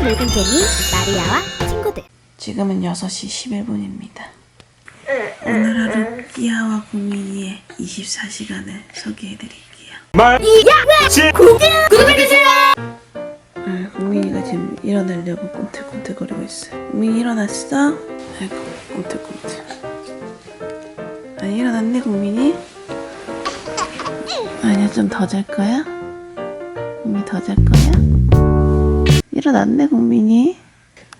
함께 놀던 재미 마리아와 친구들 지금은 6시 11분입니다. 오늘 하루 띠아와 국민이의 24시간을 소개해드릴게요. 아, 국민이가 지금 일어나려고 꿈틀꿈틀거리고 있어요. 국민이 일어났어? 아이고, 꿈틀꿈틀. 아니, 일어났네, 국민이? 아니야, 좀 더 잘 거야? 국민이 더잘 거야? 일어났네, 국민이?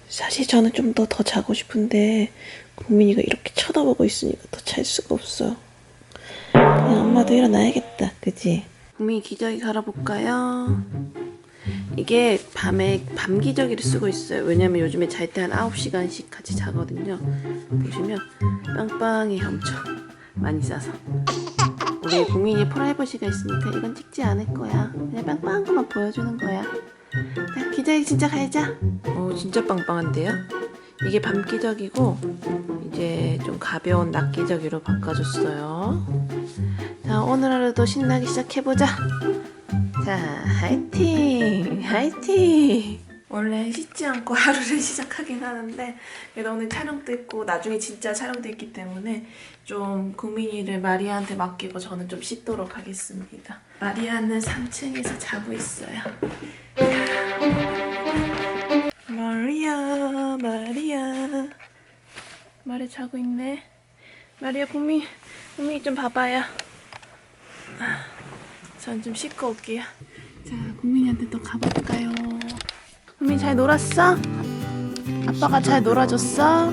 사실 저는 좀 더 더 자고 싶은데 국민이가 이렇게 쳐다보고 있으니까 더 잘 수가 없어. 그냥 엄마도 일어나야겠다, 그지? 국민이 기저귀 갈아볼까요? 이게 밤에 밤 기저귀를 쓰고 있어요. 왜냐면 요즘에 잘 때 한 9시간씩 같이 자거든요. 보시면 빵빵해 엄청 많이 싸서. 우리 국민이 프라이버시가 있으니까 이건 찍지 않을 거야. 그냥 빵빵한 것만 보여주는 거야. 자, 기저귀 진짜 갈자. 오, 진짜 빵빵한데요? 이게 밤 기저귀고 이제 좀 가벼운 낮 기저귀로 바꿔줬어요. 자, 오늘 하루도 신나게 시작해보자. 자, 화이팅! 화이팅! 원래 씻지 않고 하루를 시작하긴 하는데 그래도 오늘 촬영도 있고 나중에 진짜 촬영도 있기 때문에 좀 국민이를 마리아한테 맡기고 저는 좀 씻도록 하겠습니다. 마리아는 3층에서 자고 있어요. 마리아, 마리아. 마리아 자고 있네. 마리아, 국민, 국민이 좀 봐봐요. 전 좀 씻고 올게요. 자, 국민이한테 또 가볼까요? 국민 잘 놀았어? 아빠가 잘 놀아줬어?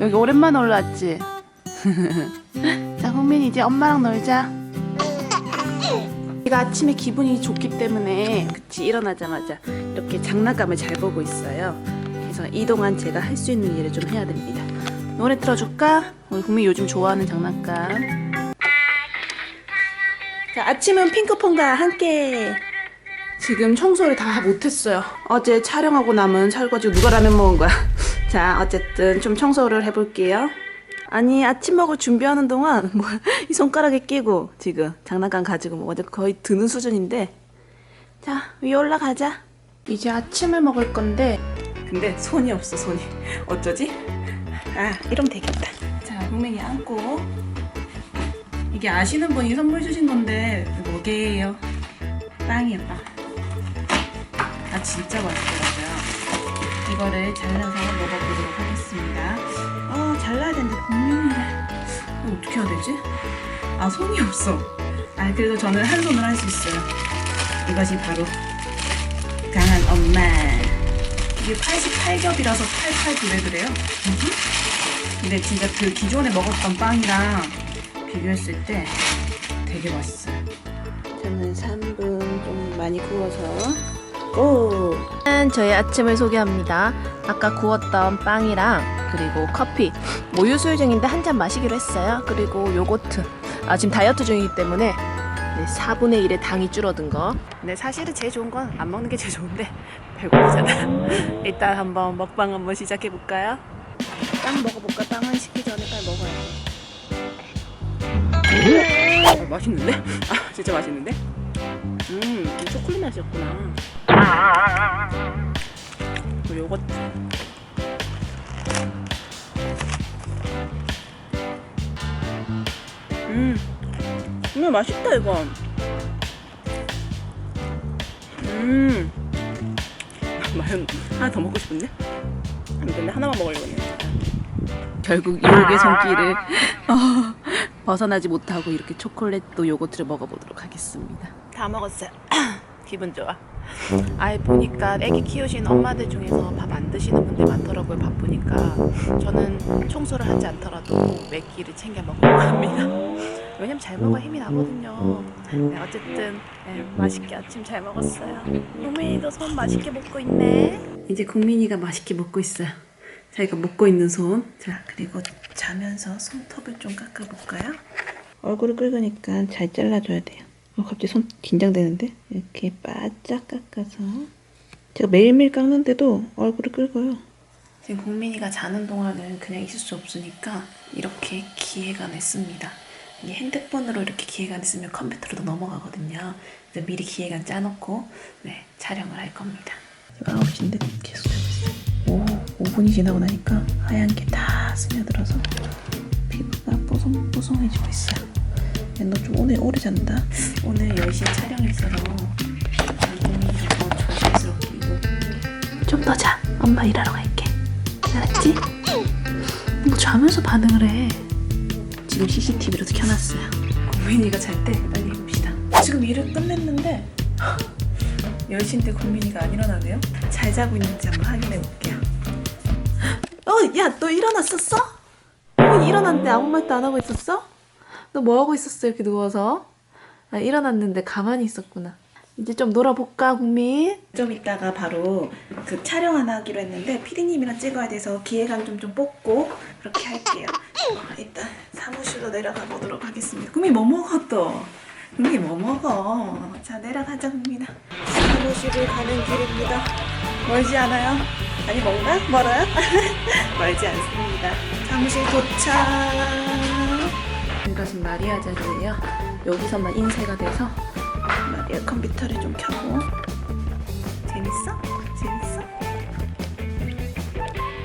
여기 오랜만에 올라왔지? 자, 국민이 이제 엄마랑 놀자. 제가 아침에 기분이 좋기 때문에 그치 일어나자마자 이렇게 장난감을 잘 보고 있어요. 그래서 이 동안 제가 할 수 있는 일을 좀 해야 됩니다. 노래 틀어줄까? 우리 국민 요즘 좋아하는 장난감. 자, 아침은 핑크퐁과 함께. 지금 청소를 다 못했어요. 어제 촬영하고 남은 설거지 누가 라면 먹은 거야. 자, 어쨌든 좀 청소를 해볼게요. 아니, 아침 먹을 준비하는 동안 뭐 이 손가락에 끼고 지금 장난감 가지고 뭐 거의 드는 수준인데. 자, 위에 올라가자. 이제 아침을 먹을 건데. 근데 손이 없어, 손이. 어쩌지? 아, 이러면 되겠다. 자, 분명히 안고. 이게 아시는 분이 선물 주신 건데 뭐게요? 빵이에요 빵. 아 진짜 맛있더라고요. 이거를 잘라서 먹어보도록 하겠습니다. 어 잘라야 되는데 분명히 이거 어떻게 해야 되지? 아 손이 없어. 아 그래도 저는 한 손으로 할 수 있어요. 이것이 바로 강한 엄마. 이게 88겹이라서 88브레드래요. 근데 진짜 그 기존에 먹었던 빵이랑 비교했을 때 되게 맛있어요. 저는 3분 좀 많이 구워서 고! 저의 아침을 소개합니다. 아까 구웠던 빵이랑 그리고 커피, 모유수유 중인데 한 잔 마시기로 했어요. 그리고 요거트. 아 지금 다이어트 중이기 때문에 네, 4분의 1의 당이 줄어든 거. 근데 사실은 제일 좋은 건 안 먹는 게 제일 좋은데 배고프잖아. 일단 한번 먹방 한번 시작해 볼까요? 빵 먹어볼까? 빵은 식기 전에 빨리 먹어야 돼. 아, 맛있는데? 아 진짜 맛있는데? 음, 이 초콜릿 맛이었구나. 그 요거트. 음, 이거 맛있다 이건. 음, 맛은 하나 더 먹고 싶은데? 근데 하나만 먹으려고 했네. 결국 유혹의 손길을 어, 벗어나지 못하고 이렇게 초콜릿도 요거트를 먹어보도록 하겠습니다. 다 먹었어요. 기분 좋아. 아이 보니까 애기 키우시는 엄마들 중에서 밥 안 드시는 분들 많더라고요. 바쁘니까 저는 청소를 하지 않더라도 몇 끼를 챙겨 먹으려고 합니다. 왜냐면 잘 먹어야 힘이 나거든요. 네, 어쨌든 네, 맛있게 아침 잘 먹었어요. 국민이도 손 맛있게 먹고 있네. 이제 국민이가 맛있게 먹고 있어요. 자기가 먹고 있는 손. 자, 그리고 자면서 손톱을 좀 깎아볼까요? 얼굴을 긁으니까 잘 잘라줘야 돼요. 어, 갑자기 손 긴장되는데? 이렇게 바짝 깎아서. 제가 매일매일 깎는데도 얼굴을 긁어요. 지금 국민이가 자는 동안은 그냥 있을 수 없으니까 이렇게 기회가 냈습니다. 이게 핸드폰으로 이렇게 기회가 있으면 컴퓨터로도 넘어가거든요. 그래서 미리 기획안 짜놓고 네, 촬영을 할 겁니다. 지금 9시인데 계속 자고 있어요. 오, 5분이 지나고 나니까 하얀 게 다 스며들어서 피부가 뽀송뽀송해지고 있어요. 너 좀 오늘 오래 잔다. 오늘 10시에 촬영이 있어서 고민이 더 조심스럽게 이거 좀 더 자. 엄마 일하러 갈게. 알았지? 뭐 자면서 반응을 해. 지금 CCTV로도 켜놨어요. 고민이가 잘 때 빨리 해봅시다. 지금 일을 끝냈는데 10시인데 고민이가 안 일어나네요. 잘 자고 있는지 한번 확인해 볼게요. 어, 야, 너 일어났었어? 고민이 일어났는데 아무 말도 안 하고 있었어? 너 뭐 하고 있었어? 이렇게 누워서? 아, 일어났는데 가만히 있었구나. 이제 좀 놀아볼까, 국민? 좀 이따가 바로 그 촬영 하나 하기로 했는데 피디님이랑 찍어야 돼서 기획안 좀 좀 뽑고 그렇게 할게요. 어, 일단 사무실로 내려가 보도록 하겠습니다. 국민 뭐 먹어 또? 국민 뭐 먹어? 자 내려가자 국민아. 사무실을 가는 길입니다. 멀지 않아요? 아니 뭔가 멀어요? 멀지 않습니다. 사무실 도착. 이것은 마리아 자리예요. 여기서만 인쇄가 돼서 마리아 컴퓨터를 좀 켜고 재밌어? 재밌어?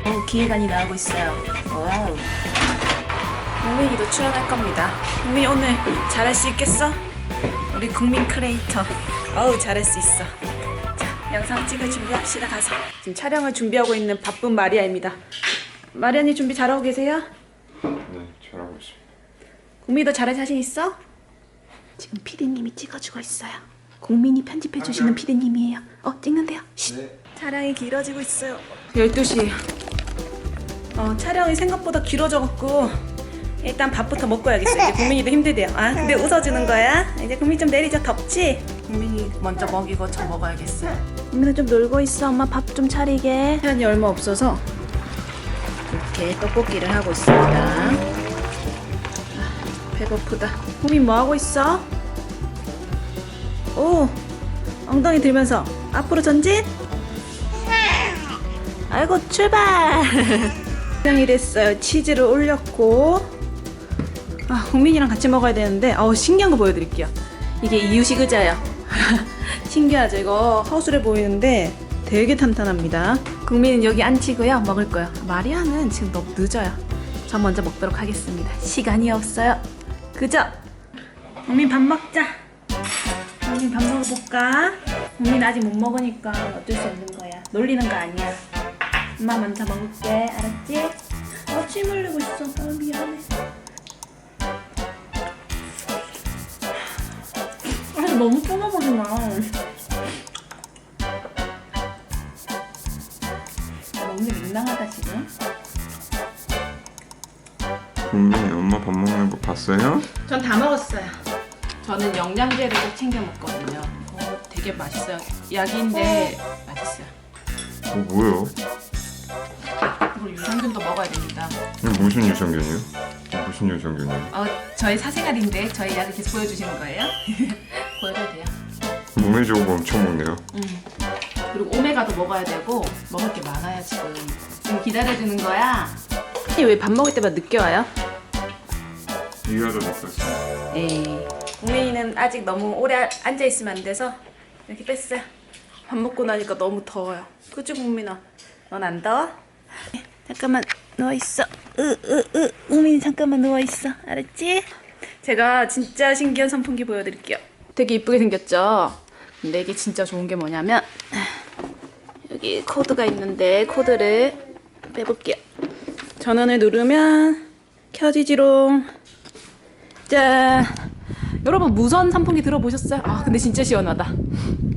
오, 기획안이 나오고 있어요. 와우. 국민이도 출연할 겁니다. 국민 오늘 잘할 수 있겠어? 우리 국민 크리에이터. 어우 잘할 수 있어. 자 영상 찍을 준비합시다 가서. 지금 촬영을 준비하고 있는 바쁜 마리아입니다. 마리아님 준비 잘하고 계세요? 네, 잘하고 있습니다. 국민이도 잘할 자신 있어? 지금 피디님이 찍어주고 있어요. 국민이 편집해 주시는 피디님이에요. 어 찍는데요. 쉿. 네. 촬영이 길어지고 있어요. 12시. 어, 촬영이 생각보다 길어져갖고 일단 밥부터 먹고 야겠어. 이제 국민이도 힘들대요. 아, 근데 웃어주는 거야? 이제 국민 좀 내리자. 덥지? 국민이 먼저 먹이고 저 먹어야겠어. 국민은 좀 놀고 있어. 엄마 밥 좀 차리게. 시간이 얼마 없어서 이렇게 떡볶이를 하고 있습니다. 아, 배고프다. 국민 뭐 하고 있어? 오, 엉덩이 들면서 앞으로 전진. 아이고 출발! 촬영이 됐어요. 치즈를 올렸고. 아 국민이랑 같이 먹어야 되는데 어우 신기한 거 보여드릴게요. 이게 이유식 의자예요. 신기하죠 이거. 허술해 보이는데 되게 탄탄합니다. 국민은 여기 앉히고요 먹을 거예요. 마리아는 지금 너무 늦어요. 전 먼저 먹도록 하겠습니다. 시간이 없어요 그죠? 국민 밥 먹자. 국민 밥 먹어볼까? 국민 아직 못 먹으니까 어쩔 수 없는 거야. 놀리는 거 아니야. 엄마 먼저 먹을게. 알았지? 어, 침 흘리고 있어. 아 미안해. 아 너무 쏟아버리나 먹는 게 민망하다 지금 국민이 엄마 밥 먹는 거 봤어요? 전 다 먹었어요 저는 영양제를 꼭 챙겨 먹거든요 어, 되게 맛있어요 약인데 맛있어요 어, 뭐요? 그리고 유산균도 먹어야 됩니다 이거 무슨 유산균이요? 무슨 유산균이요? 어, 저의 사생활인데 저희 약을 계속 보여주시는 거예요? 보여줘도 돼요. 몸에 좋은 거 엄청 먹네요. 음. 그리고 오메가도 먹어야 되고 먹을 게 많아요 지금. 지금 기다려주는 거야. 왜 밥 먹을 때마다 늦게 와요? 이해하다 못했어요. 에이. 국민이는 아직 너무 오래 앉아 있으면 안 돼서 이렇게 뺐어요. 밥 먹고 나니까 너무 더워요. 그치 국민아? 넌 안 더워? 잠깐만 누워 있어. 으으으 국민이 잠깐만 누워 있어. 알았지? 제가 진짜 신기한 선풍기 보여드릴게요. 되게 이쁘게 생겼죠? 근데 이게 진짜 좋은 게 뭐냐면 여기 코드가 있는데 코드를 빼볼게요. 전원을 누르면 켜지지롱. 짠. 여러분 무선 선풍기 들어보셨어요? 아 근데 진짜 시원하다.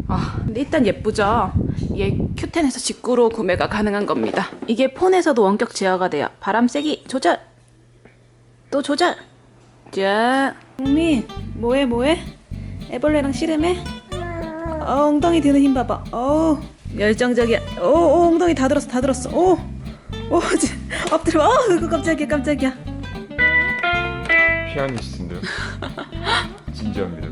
아 근데 일단 예쁘죠? 이게 큐텐에서 직구로 구매가 가능한 겁니다. 이게 폰에서도 원격 제어가 돼요. 바람 세기 조절. 또 조절. 자, 국민 뭐해 뭐해? 애벌레랑 씨름해? 어, 엉덩이 드는 힘 봐봐. 어, 열정적이야. 오, 오, 엉덩이 다 들었어, 다 들었어. 오, 오, 지- 엎드려. 어, 그거 깜짝이야, 깜짝이야. 피아니스트인데요. 진지합니다.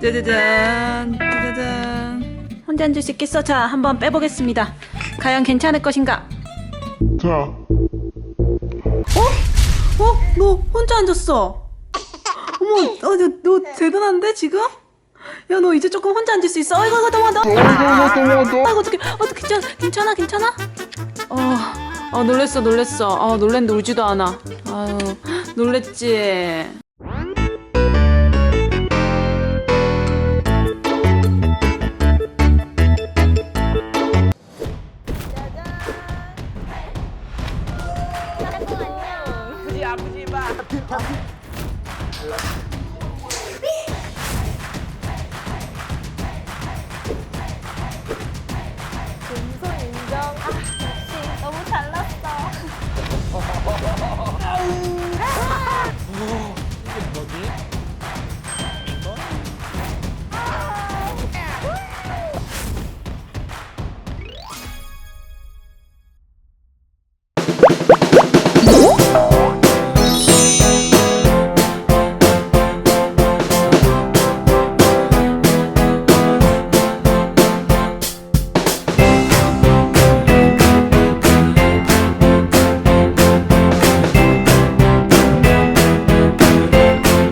짜자잔, 짜자잔. 혼자 앉을 수 있겠어? 자, 한번 빼보겠습니다. 과연 괜찮을 것인가? 자, 어? 어? 너 혼자 앉았어. 어머, 어, 너, 너 대단한데 지금? 야 너 이제 조금 혼자 앉을 수 있어 아이고 아이고 도망가 아이고 어떻게 어떻게 괜찮아 괜찮아 괜찮 아 놀랬어 놀랬어. 아 놀랜 놀지도 않아. 아유 놀랬지. 아프지 아프지 마.